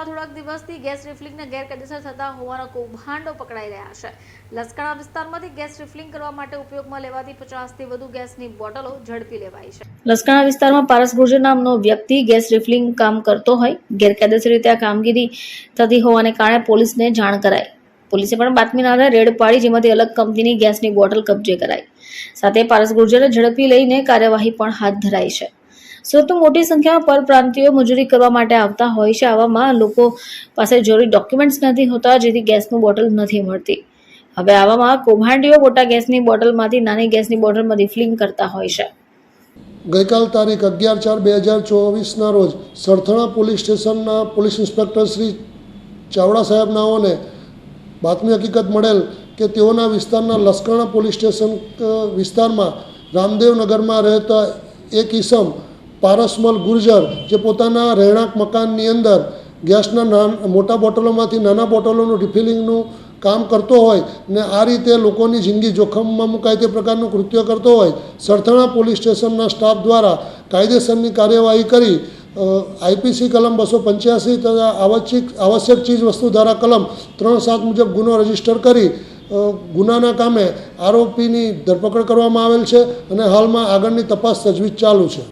છેલ્લા થોડાક દિવસથી ગેસ રિફિલિંગના ગેરકાયદેસર થતા હોવાના કૌભાંડો પકડાઈ રહ્યા છે. લસકાણા વિસ્તારમાંથી ગેસ રિફિલિંગ કરવા માટે ઉપયોગમાં લેવાતી પચાસથી વધુ ગેસની બોટલો ઝડપી લેવાઈ છે. લસકાણા વિસ્તારમાં પારસ ગુર્જર નામનો વ્યક્તિ ગેસ રિફિલિંગ કામ કરતો હોય, ગેરકાયદેસર રીતે આ કામગીરી થતી હોવાને કારણે પોલીસને જાણ કરાઈ. પોલીસે પણ બાતમીના આધારે રેડ પાડી, જેમાંથી અલગ કંપનીની ગેસની બોટલ કબજે કરાઈ. સાથે પારસ ગુર્જરને ઝડપી લઈને કાર્યવાહી પણ હાથ ધરાઈ છે. સુરતમાં મોટી સંખ્યામાં પરપ્રાંતિયો મજૂરી કરવા માટે આવતા હોય છે. આવામાં લોકો પાસે જરૂરી ડોક્યુમેન્ટ્સ નથી હોતા, જેથી ગેસનું બોટલ નથી મળતી. હવે આવામાં કૌભાંડીઓ મોટા ગેસની બોટલમાંથી, નાની ગેસની બોટલમાં રિફિલિંગ કરતા હોય છે. ગઈકાલ તારીખ અગિયાર ચાર બે હજાર ચોવીસના રોજ સરથણા પોલીસ સ્ટેશનના પોલીસ ઇન્સ્પેક્ટર શ્રી ચાવડા સાહેબનાઓને બાતમી હકીકત મળેલ કે તેઓના વિસ્તારના લશ્કરણા પોલીસ સ્ટેશન વિસ્તારમાં રામદેવનગરમાં રહેતા એક ઈસમ પારસમલ ગુર્જર, જે પોતાના રહેણાંક મકાનની અંદર ગેસના નાન, મોટા બોટલોમાંથી નાના બોટલોનું રિફિલિંગનું કામ કરતો હોય ને આ રીતે લોકોની જિંદગી જોખમમાં મુકાય તે પ્રકારનું કૃત્ય કરતો હોય, સરથાણા પોલીસ સ્ટેશનના સ્ટાફ દ્વારા કાયદેસરની કાર્યવાહી કરી આઈપીસી કલમ બસો પંચ્યાસી તથા આવશ્યક આવશ્યક ચીજ વસ્તુ ધારા કલમ ત્રણ સાત મુજબ ગુનો રજિસ્ટર કરી ગુનાના કામે આરોપીની ધરપકડ કરવામાં આવેલ છે અને હાલમાં આગળની તપાસ તજવીજ ચાલુ છે.